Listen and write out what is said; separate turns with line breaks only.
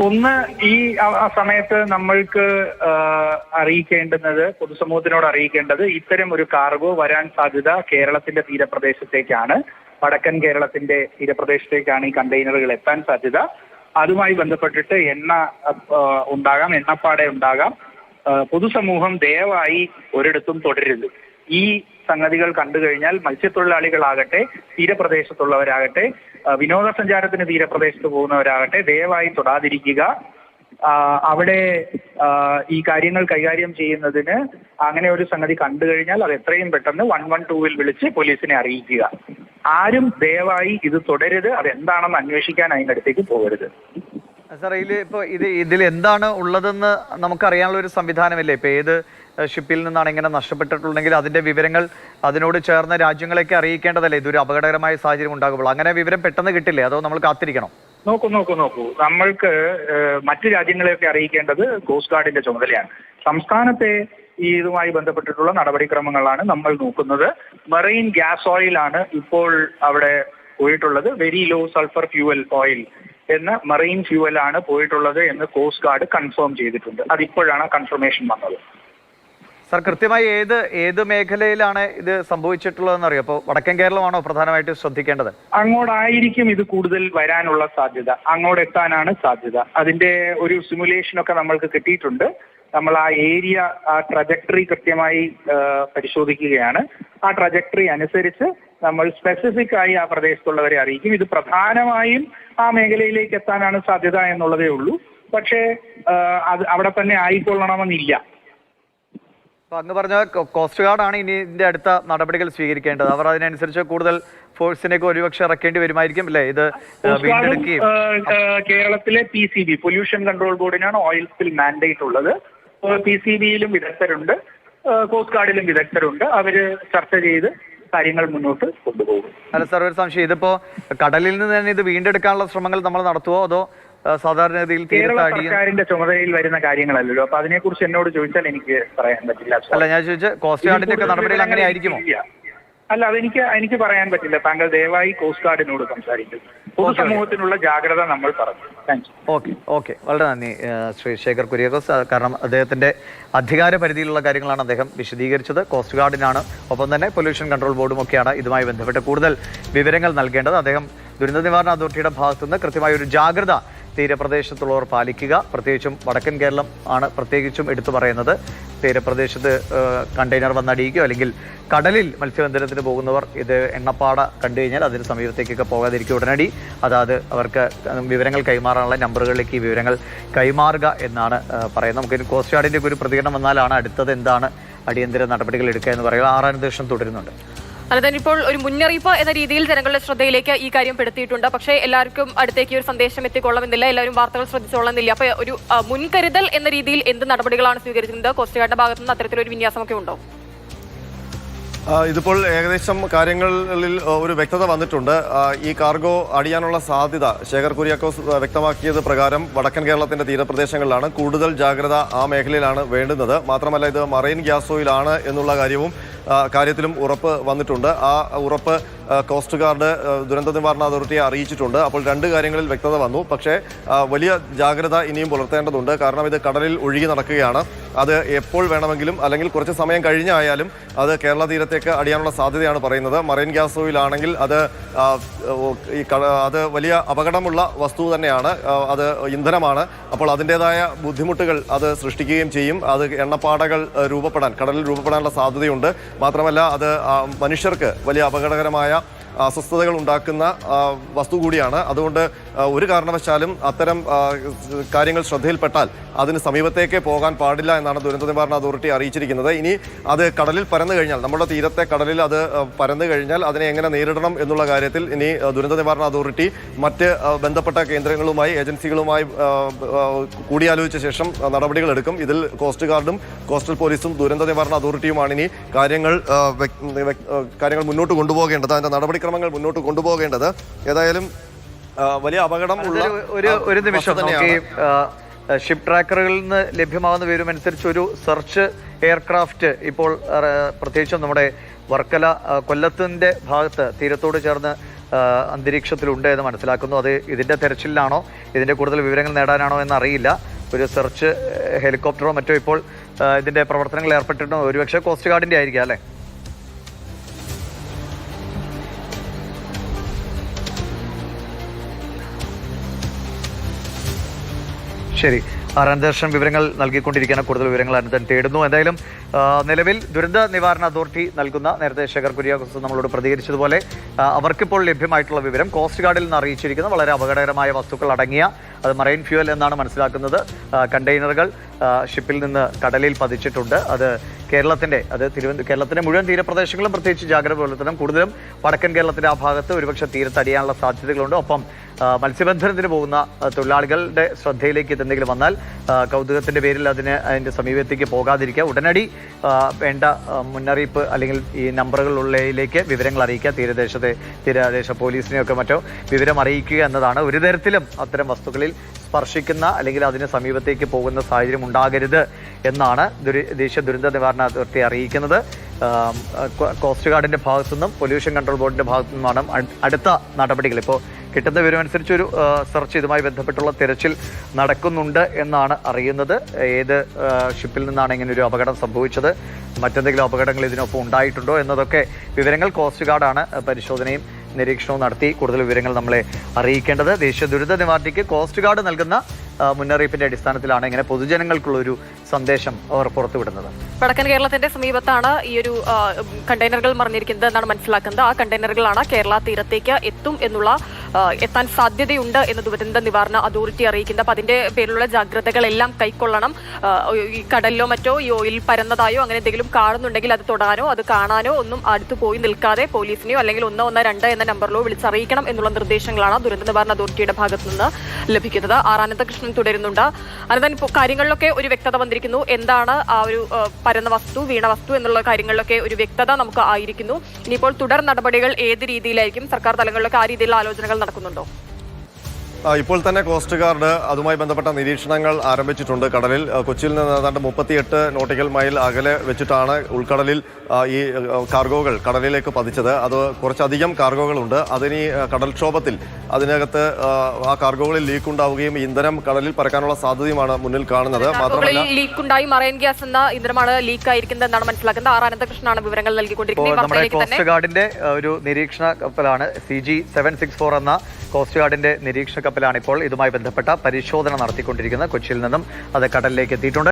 ഒന്ന് ഈ സമയത്ത് നമ്മൾക്ക് അറിയിക്കേണ്ടുന്നത് പൊതുസമൂഹത്തിനോട് അറിയിക്കേണ്ടത് ഇത്തരം ഒരു കാർഗോ വരാൻ സാധ്യത കേരളത്തിന്റെ തീരപ്രദേശത്തേക്കാണ്. വടക്കൻ കേരളത്തിന്റെ തീരപ്രദേശത്തേക്കാണ് ഈ കണ്ടെയ്നറുകൾ എത്താൻ സാധ്യത. അതുമായി ബന്ധപ്പെട്ടിട്ട് എണ്ണ ഉണ്ടാകാം എണ്ണപ്പാടെ ഉണ്ടാകാം. പൊതുസമൂഹം ദയവായി ഒരിടത്തും തുടരരുത്. ഈ സംഗതികൾ കണ്ടു കഴിഞ്ഞാൽ മത്സ്യത്തൊഴിലാളികളാകട്ടെ തീരപ്രദേശത്തുള്ളവരാകട്ടെ വിനോദസഞ്ചാരത്തിന് തീരപ്രദേശത്ത് പോകുന്നവരാകട്ടെ ദയവായി തൊടാതിരിക്കുക. അവിടെ ഈ കാര്യങ്ങൾ കൈകാര്യം ചെയ്യുന്നതിന് അങ്ങനെ ഒരു സംഗതി കണ്ടു കഴിഞ്ഞാൽ അത് എത്രയും പെട്ടെന്ന് വൺ വൺ ടൂവിൽ വിളിച്ച് പോലീസിനെ അറിയിക്കുക. ആരും ദയവായി ഇത് തുടരുത് അത് എന്താണെന്ന് അന്വേഷിക്കാൻ അതിനടുത്തേക്ക് പോകരുത്.
സാർ ഇതിൽ ഇപ്പോൾ ഇത് ഇതിൽ എന്താണ് ഉള്ളതെന്ന് നമുക്കറിയാനുള്ള ഒരു സംവിധാനമല്ലേ? ഇപ്പോൾ ഏത് ഷിപ്പിൽ നിന്നാണ് ഇങ്ങനെ നഷ്ടപ്പെട്ടിട്ടുണ്ടെങ്കിൽ അതിന്റെ വിവരങ്ങൾ അതിനോട് ചേർന്ന രാജ്യങ്ങളെയൊക്കെ അറിയിക്കേണ്ടതല്ലേ? ഇതൊരു അപകടകരമായ സാഹചര്യം ഉണ്ടാകുമ്പോൾ. അങ്ങനെ വിവരം പെട്ടെന്ന് കിട്ടില്ലേ? അതോ നമ്മൾ കാത്തിരിക്കണം?
നോക്കൂ നോക്കൂ നോക്കൂ. നമ്മൾക്ക് മറ്റു രാജ്യങ്ങളെയൊക്കെ അറിയിക്കേണ്ടത് കോസ്റ്റ് ഗാർഡിന്റെ ചുമതലയാണ്. സംസ്ഥാനത്തെ ഈ ഇതുമായി ബന്ധപ്പെട്ടിട്ടുള്ള നടപടിക്രമങ്ങളാണ് നമ്മൾ നോക്കുന്നത്. മെറൈൻ ഗ്യാസ് ഓയിലാണ് ഇപ്പോൾ അവിടെ പോയിട്ടുള്ളത്. Very low sulphur fuel oil എന്ന മറൈൻ ഫ്യൂവലാണ് ആണ് പോയിട്ടുള്ളത് എന്ന് കോസ്റ്റ് ഗാർഡ് കൺഫേം ചെയ്തിട്ടുണ്ട്. അതിപ്പോഴാണ് കൺഫർമേഷൻ വന്നത്.
സാർ കൃത്യമായി ഏത് ഏത് മേഖലയിലാണ് ഇത് സംഭവിച്ചിട്ടുള്ളതെന്ന് അറിയാം അപ്പോൾ വടക്കൻ കേരളമാണോ പ്രധാനമായിട്ട് ശ്രദ്ധിക്കേണ്ടത്?
അങ്ങോട്ടായിരിക്കും ഇത് കൂടുതൽ വരാനുള്ള സാധ്യത. അങ്ങോട്ട് എത്താനാണ് സാധ്യത. അതിന്റെ ഒരു സിമുലേഷൻ ഒക്കെ നമ്മൾക്ക് കിട്ടിയിട്ടുണ്ട്. നമ്മൾ ആ ഏരിയ ആ ട്രജക്ടറി കൃത്യമായി പരിശോധിക്കുകയാണ്. ആ ട്രജക്ടറി അനുസരിച്ച് നമ്മൾ സ്പെസിഫിക് ആയി ആ പ്രദേശത്തുള്ളവരെ അറിയിക്കും. ഇത് പ്രധാനമായും ആ മേഖലയിലേക്ക് എത്താനാണ് സാധ്യത എന്നുള്ളതേ ഉള്ളൂ. പക്ഷേ അത് അവിടെ തന്നെ ആയിക്കൊള്ളണമെന്നില്ല.
അങ്ങ് പറഞ്ഞ കോസ്റ്റ് ഗാർഡാണ് ഇനി ഇതിന്റെ അടുത്ത നടപടികൾ സ്വീകരിക്കേണ്ടത്. അവർ അതിനനുസരിച്ച് കൂടുതൽ ഫോഴ്സിനെയൊക്കെ ഒരുപക്ഷെ ഇറക്കേണ്ടി വരുമായിരിക്കും അല്ലേ? ഇത്
കേരളത്തിലെ P C B pollution control ബോർഡിനാണ് oil spill mandate ഉള്ളത് പി സി ബിയിലും വിദഗ്ധരുണ്ട്. കോസ്റ്റ് ഗാർഡിലും വിദഗ്ധരുണ്ട്. അവർ ചർച്ച ചെയ്ത് കാര്യങ്ങൾ മുന്നോട്ട് കൊണ്ടുപോകും.
അല്ല സാർ ഒരു സംശയം. ഇതിപ്പോ കടലിൽ നിന്ന് തന്നെ ഇത് വീണ്ടെടുക്കാനുള്ള ശ്രമങ്ങൾ നമ്മൾ നടത്തുവോ? അതോ സാധാരണ സാധാരണഗതിയിൽ
കേരള സർക്കാരിന്റെ ചുമതലയിൽ വരുന്ന കാര്യങ്ങളല്ലല്ലോ. അപ്പൊ അതിനെക്കുറിച്ച് എന്നോട് ചോദിച്ചാൽ എനിക്ക് പറയാൻ പറ്റില്ല.
അല്ല ഞാൻ ചോദിച്ച കോസ്റ്റ് ഗാർഡിന്റെ ഒക്കെ നടപടികൾ അങ്ങനെ ആയിരിക്കുമോ.
അല്ല അതെനിക്ക് എനിക്ക് പറയാൻ പറ്റില്ല. താങ്കൾ ദയവായി കോസ്റ്റ് ഗാർഡിനോട് സംസാരിക്കും. പൊതുസമൂഹത്തിനുള്ള ജാഗ്രത നമ്മൾ പറഞ്ഞു.
ഓക്കെ ഓക്കെ വളരെ നന്ദി ശ്രീ ശേഖർ കുര്യാക്കോസ് കാരണം അദ്ദേഹത്തിന്റെ അധികാര പരിധിയിലുള്ള കാര്യങ്ങളാണ് അദ്ദേഹം വിശദീകരിച്ചത്. കോസ്റ്റ് ഗാർഡിനാണ് ഒപ്പം തന്നെ പൊല്യൂഷൻ കൺട്രോൾ ബോർഡും ഒക്കെയാണ് ഇതുമായി ബന്ധപ്പെട്ട് കൂടുതൽ വിവരങ്ങൾ നൽകേണ്ടത്. അദ്ദേഹം ദുരന്ത നിവാരണ അതോറിറ്റിയുടെ ഭാഗത്തുനിന്ന് കൃത്യമായ ഒരു ജാഗ്രത തീരപ്രദേശത്തുള്ളവർ പാലിക്കുക. പ്രത്യേകിച്ചും വടക്കൻ കേരളം ആണ് പ്രത്യേകിച്ചും എടുത്തു പറയുന്നത്. തീരപ്രദേശത്ത് കണ്ടെയ്നർ വന്നടിയിക്കുകയോ അല്ലെങ്കിൽ കടലിൽ മത്സ്യബന്ധനത്തിന് പോകുന്നവർ ഇത് എണ്ണപ്പാട കണ്ടു കഴിഞ്ഞാൽ അതിന് സമീപത്തേക്കൊക്കെ പോകാതിരിക്കുക ഉടനടി. അതായത് അവർക്ക് വിവരങ്ങൾ കൈമാറാനുള്ള നമ്പറുകളിലേക്ക് ഈ വിവരങ്ങൾ കൈമാറുക എന്നാണ് പറയുന്നത്. നമുക്ക് കോസ്റ്റ് ഗാർഡിന്റെ ഒരു പ്രതികരണം വന്നാലാണ് അടുത്തത് എന്താണ് അടിയന്തര നടപടികൾ എടുക്കുക എന്ന് പറയുക. ആറാം ദിവസം തുടരുന്നുണ്ട്.
അല്ല ഇപ്പോൾ ഒരു മുന്നറിയിപ്പ് എന്ന രീതിയിൽ ജനങ്ങളുടെ ശ്രദ്ധയിലേക്ക് ഈ കാര്യം പെടുത്തിയിട്ടുണ്ട്. പക്ഷേ എല്ലാവർക്കും അടുത്തേക്ക് ഒരു സന്ദേശം എത്തിക്കൊള്ളണമെന്നില്ല. എല്ലാവരും വാർത്തകൾ ശ്രദ്ധിച്ചോളുന്നില്ല അപ്പൊ ഒരു മുൻകരുതൽ എന്ന രീതിയിൽ എന്ത് നടപടികളാണ് സ്വീകരിക്കുന്നത് കോസ്റ്റ് ഗാർഡിന്റെ ഭാഗത്തു നിന്ന് അത്തരത്തിലൊരു വിന്യാസമൊക്കെ ഉണ്ടോ?
ഇതിപ്പോൾ ഏകദേശം കാര്യങ്ങളിൽ ഒരു വ്യക്തത വന്നിട്ടുണ്ട്. ഈ കാർഗോ അടിയാനുള്ള സാധ്യത ശേഖർ കുര്യാക്കോസ് വ്യക്തമാക്കിയത് പ്രകാരം വടക്കൻ കേരളത്തിന്റെ തീരപ്രദേശങ്ങളിലാണ് കൂടുതൽ ജാഗ്രത ആ മേഖലയിലാണ് വേണ്ടുന്നത്. മാത്രമല്ല ഇത് മറൈൻ ഗ്യാസ് ഓയിലാണ് എന്നുള്ള കാര്യവും കാര്യത്തിലും ഉറപ്പ് വന്നിട്ടുണ്ട്. ആ ഉറപ്പ് കോസ്റ്റ് ഗാർഡ് ദുരന്ത നിവാരണ അതോറിറ്റിയെ അറിയിച്ചിട്ടുണ്ട്. അപ്പോൾ രണ്ട് കാര്യങ്ങളിൽ വ്യക്തത വന്നു. പക്ഷേ വലിയ ജാഗ്രത ഇനിയും പുലർത്തേണ്ടതുണ്ട്. കാരണം ഇത് കടലിൽ ഒഴുകി നടക്കുകയാണ്. അത് എപ്പോൾ വേണമെങ്കിലും അല്ലെങ്കിൽ കുറച്ച് സമയം കഴിഞ്ഞായാലും അത് കേരള തീരത്തേക്ക് അടിയാനുള്ള സാധ്യതയാണ് പറയുന്നത്. മറൈൻ ഗ്യാസ് ഓയിലാണെങ്കിൽ അത് ഈ അത് വലിയ അപകടമുള്ള വസ്തു തന്നെയാണ്. അത് ഇന്ധനമാണ്. അപ്പോൾ അതിന്റേതായ ബുദ്ധിമുട്ടുകൾ അത് സൃഷ്ടിക്കുകയും ചെയ്യും. അത് എണ്ണപ്പാടകൾ രൂപപ്പെടാൻ കടലിൽ രൂപപ്പെടാനുള്ള സാധ്യതയുണ്ട്. മാത്രമല്ല അത് മനുഷ്യർക്ക് വലിയ അപകടകരമായ അസ്വസ്ഥതകൾ ഉണ്ടാക്കുന്ന വസ്തു കൂടിയാണ്. അതുകൊണ്ട് ഒരു കാരണവശാലും അത്തരം കാര്യങ്ങൾ ശ്രദ്ധയിൽപ്പെട്ടാൽ അതിന് സമീപത്തേക്ക് പോകാൻ പാടില്ല എന്നാണ് ദുരന്ത നിവാരണ അതോറിറ്റി അറിയിച്ചിരിക്കുന്നത്. ഇനി അത് കടലിൽ പരന്നു കഴിഞ്ഞാൽ നമ്മുടെ തീരത്തെ കടലിൽ അത് പരന്നു കഴിഞ്ഞാൽ അതിനെ എങ്ങനെ നേരിടണം എന്നുള്ള കാര്യത്തിൽ ഇനി ദുരന്ത നിവാരണ അതോറിറ്റി മറ്റ് ബന്ധപ്പെട്ട കേന്ദ്രങ്ങളുമായി ഏജൻസികളുമായി കൂടിയാലോചിച്ച ശേഷം നടപടികൾ എടുക്കും. ഇതിൽ കോസ്റ്റ് ഗാർഡും കോസ്റ്റൽ പോലീസും ദുരന്ത നിവാരണ അതോറിറ്റിയുമാണ് ഇനി കാര്യങ്ങൾ കാര്യങ്ങൾ മുന്നോട്ട് കൊണ്ടുപോകേണ്ടത്. അതിന്റെ നടപടിക്രമങ്ങൾ മുന്നോട്ട് കൊണ്ടുപോകേണ്ടത്. ഏതായാലും വലിയ അപകടം ഉള്ള
ഒരു- ഒരു നിമിഷം ഷിപ്പ് ട്രാക്കറുകളിൽ നിന്ന് ലഭ്യമാകുന്ന വിവരമനുസരിച്ച് ഒരു സെർച്ച് എയർക്രാഫ്റ്റ് ഇപ്പോൾ പ്രത്യേകിച്ചും നമ്മുടെ വർക്കല കൊല്ലത്തിന്റെ ഭാഗത്ത് തീരത്തോട് ചേർന്ന് അന്തരീക്ഷത്തിലുണ്ട് എന്ന് മനസ്സിലാക്കുന്നു. അത് ഇതിന്റെ തെരച്ചിലാണോ ഇതിന്റെ കൂടുതൽ വിവരങ്ങൾ നേടാനാണോ എന്നറിയില്ല. ഒരു സെർച്ച് ഹെലികോപ്റ്ററോ മറ്റോ ഇപ്പോൾ ഇതിന്റെ പ്രവർത്തനങ്ങൾ ഏർപ്പെട്ടിട്ടുണ്ടോ? ഒരുപക്ഷെ കോസ്റ്റ് ഗാർഡിന്റെ ആയിരിക്കാം അല്ലേ? ശരി. അനന്തരഷൻ വിവരങ്ങൾ നൽകിക്കൊണ്ടിരിക്കുന്ന കൂടുതൽ വിവരങ്ങൾ അനന്തൻ തേടുന്നു. എന്തായാലും നിലവിൽ ദുരന്ത നിവാരണ അതോറിറ്റി നൽകുന്ന നേരത്തെ ശേഖർ കുര്യാക്കോസ് നമ്മളോട് പ്രതികരിച്ചതുപോലെ അവർക്കിപ്പോൾ ലഭ്യമായിട്ടുള്ള വിവരം കോസ്റ്റ് ഗാർഡിൽ നിന്ന് അറിയിച്ചിരിക്കുന്ന. വളരെ അപകടകരമായ വസ്തുക്കൾ അടങ്ങിയ അത് മറൈൻ ഫ്യൂവൽ എന്നാണ് മനസ്സിലാക്കുന്നത്. കണ്ടെയ്നറുകൾ ഷിപ്പിൽ നിന്ന് കടലിൽ പതിച്ചിട്ടുണ്ട്. അത് കേരളത്തിന്റെ അത് തിരുവനന്തപുരം കേരളത്തിന്റെ മുഴുവൻ തീരപ്രദേശങ്ങളും പ്രത്യേകിച്ച് ജാഗ്രത പുലർത്തണം. കൂടുതലും വടക്കൻ കേരളത്തിന്റെ ആ ഭാഗത്ത് ഒരുപക്ഷെ തീരത്തടിയാനുള്ള സാധ്യതകളുണ്ട്. ഒപ്പം മത്സ്യബന്ധനത്തിന് പോകുന്ന തൊഴിലാളികളുടെ ശ്രദ്ധയിലേക്ക് ഇതെന്തെങ്കിലും വന്നാൽ കൗതുകത്തിന്റെ പേരിൽ അതിന് അതിന്റെ സമീപത്തേക്ക് പോകാതിരിക്കുക. ഉടനടി വേണ്ട മുന്നറിയിപ്പ് അല്ലെങ്കിൽ ഈ നമ്പറുകളിലേക്ക് വിവരങ്ങൾ അറിയിക്കുക. തീരദേശത്തെ തീരദേശ പോലീസിനെയൊക്കെ മറ്റോ വിവരം അറിയിക്കുക എന്നതാണ്. ഒരു തരത്തിലും അത്തരം വസ്തുക്കളിൽ സ്പർശിക്കുന്ന അല്ലെങ്കിൽ അതിന് സമീപത്തേക്ക് പോകുന്ന സാഹചര്യം ഉണ്ടാകരുത് എന്നാണ് ദേശീയ ദുരന്ത നിവാരണ അതോറിറ്റി അറിയിക്കുന്നത്. കോസ്റ്റ് ഗാർഡിന്റെ ഭാഗത്തു നിന്നും പൊല്യൂഷൻ കൺട്രോൾ ബോർഡിന്റെ ഭാഗത്തു നിന്നുമാണ് അടുത്ത നടപടികൾ. ഇപ്പോൾ കിട്ടുന്ന വിവരമനുസരിച്ച് ഒരു ആ, സെർച്ച് ഇതുമായി ബന്ധപ്പെട്ടുള്ള തിരച്ചിൽ നടക്കുന്നുണ്ട് എന്നാണ് അറിയുന്നത്. ഏത് ഷിപ്പിൽ നിന്നാണ് ഇങ്ങനെ ഒരു അപകടം സംഭവിച്ചത്? മറ്റെന്തെങ്കിലും അപകടങ്ങൾ ഇതിനൊപ്പം ഉണ്ടായിട്ടുണ്ടോ എന്നതൊക്കെ വിവരങ്ങൾ കോസ്റ്റ് ഗാർഡാണ് പരിശോധനയും നിരീക്ഷണവും നടത്തി കൂടുതൽ വിവരങ്ങൾ നമ്മളെ അറിയിക്കേണ്ടത്. ദേശീയ ദുരിത നിവാരണയ്ക്ക് കോസ്റ്റ് ഗാർഡ് നൽകുന്ന മുന്നറിയിപ്പിന്റെ അടിസ്ഥാനത്തിലാണ് ഇങ്ങനെ പൊതുജനങ്ങൾക്കുള്ള ഒരു സന്ദേശം അവർ പുറത്തുവിടുന്നത്.
വടക്കൻ കേരളത്തിന്റെ സമീപത്താണ് ഈ ഒരു കണ്ടെയ്നറുകൾ മറിഞ്ഞിരിക്കുന്നത് എന്നാണ് മനസ്സിലാക്കുന്നത്. ആ കണ്ടെയ്നറുകളാണ് കേരള തീരത്തേക്ക് എത്തും എന്നുള്ള എത്താൻ സാധ്യതയുണ്ട് എന്ന് ദുരന്ത നിവാരണ അതോറിറ്റി അറിയിക്കുന്നത് അപ്പൊ അതിന്റെ പേരിലുള്ള ജാഗ്രതകളെല്ലാം കൈക്കൊള്ളണം. ഈ കടലിലോ മറ്റോ ഈ ഓയിൽ പരന്നതായോ അങ്ങനെ എന്തെങ്കിലും കാണുന്നുണ്ടെങ്കിൽ അത് തൊടാനോ അത് കാണാനോ ഒന്നും അടുത്ത് പോയി നിൽക്കാതെ പോലീസിനെയോ അല്ലെങ്കിൽ ഒന്നോ ഒന്ന് രണ്ട് എന്ന നമ്പറിലോ വിളിച്ചറിയിക്കണം എന്നുള്ള നിർദ്ദേശങ്ങളാണ് ദുരന്ത നിവാരണ അതോറിറ്റിയുടെ ഭാഗത്തുനിന്ന് ലഭിക്കുന്നത്. ആർ അനന്തകൃഷ്ണൻ തുടരുന്നുണ്ട്. അനന്തൻ കാര്യങ്ങളിലൊക്കെ ഒരു വ്യക്തത വന്നിരിക്കുന്നു. എന്താണ് ആ ഒരു പരന്ന വസ്തു വീണ വസ്തു എന്നുള്ള കാര്യങ്ങളിലൊക്കെ ഒരു വ്യക്തത നമുക്ക് ആയിരിക്കുന്നു. ഇനിയിപ്പോൾ തുടർ നടപടികൾ ഏത് രീതിയിലായിരിക്കും? സർക്കാർ തലങ്ങളിലൊക്കെ ആ രീതിയിലുള്ള ആലോചനകൾ നടക്കുന്നുണ്ടോ?
ഇപ്പോൾ തന്നെ കോസ്റ്റ് ഗാർഡ് അതുമായി ബന്ധപ്പെട്ട നിരീക്ഷണങ്ങൾ ആരംഭിച്ചിട്ടുണ്ട് കടലിൽ. കൊച്ചിയിൽ നിന്ന് ഏതാണ്ട് മുപ്പത്തിയെട്ട് നോട്ടിക്കൽ മൈൽ അകലെ വെച്ചിട്ടാണ് ഉൾക്കടലിൽ ഈ കാർഗോകൾ കടലിലേക്ക് പതിച്ചത്. അത് കുറച്ചധികം കാർഗോകളുണ്ട്. അതിന് കടൽക്ഷോഭത്തിൽ അതിനകത്ത് ആ, ആ കാർഗോകളിൽ ലീക്ക് ഉണ്ടാവുകയും ഇന്ധനം കടലിൽ പരക്കാനുള്ള സാധ്യതയുമാണ് മുന്നിൽ കാണുന്നത്. മാത്രമല്ല
ലീക്ക് ഉണ്ടായി മറൈൻ ഗ്യാസ് എന്ന ഇന്ധനമാണ് ലീക്ക് ആയിരിക്കുന്നത് എന്നാണ് മനസ്സിലാക്കുന്നത്. ആർ അനന്തകൃഷ്ണനാണ് വിവരങ്ങൾ നൽകിക്കൊണ്ടിരിക്കുന്നത്.
നമ്മുടെ കോസ്റ്റ് ഗാർഡിന്റെ ഒരു നിരീക്ഷണ കപ്പലാണ് C G seven six four എന്ന കോസ്റ്റ് ഗാർഡിന്റെ നിരീക്ഷണ കപ്പലാണ് ഇപ്പോൾ ഇതുമായി ബന്ധപ്പെട്ട പരിശോധന നടത്തിക്കൊണ്ടിരിക്കുന്നത്. കൊച്ചിയിൽ നിന്നും അത് കടലിലേക്ക് എത്തിയിട്ടുണ്ട്.